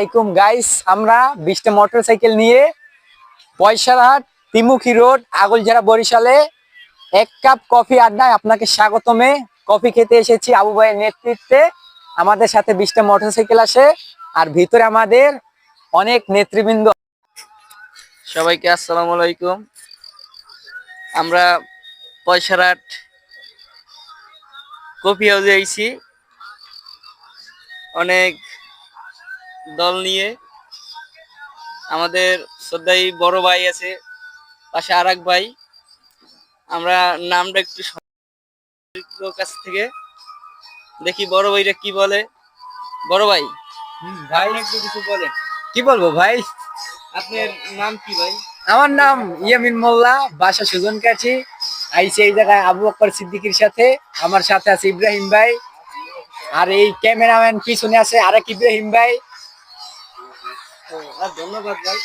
আলাইকুম গাইস আমরা বিশটা মোটরসাইকেল নিয়ে পয়সারহাট তিমুখী রোড, আগলঝাড়া বরিশালে এক কাপ কফি আড্ডায় আপনাকে স্বাগতমে। কফি খেতে এসেছি আবু ভাইয়ের নেতৃত্বে। আমাদের সাথে বিশটা মোটরসাইকেল আসে আর ভিতরে আমাদের অনেক নেতৃবৃন্দ। সবাইকে আসসালামু আলাইকুম। আমরা পয়সারহাট কফি হাউসে আইছি। অনেক দল নিয়ে আমাদের শ্রদ্ধাই বড় ভাই আছে পাশে আর এক ভাই। আমরা নামটা একটু কাছ থেকে দেখি বড় ভাইরা কি বলে। বড় ভাই। ভাই একটু কিছু বলে। কি বলব ভাই? আপনার নাম কি ভাই? আমার নাম ইয়ামিন মোল্লা বাসা সুজন কাছি আইসি এই জায়গায় আবু বকর সিদ্দিকির সাথে। আমার সাথে আছে ইব্রাহিম ভাই। আর এই ক্যামেরাম্যান পিছনে আছে আরেক ইব্রাহিম ভাই। ধন্যবাদ ভাই।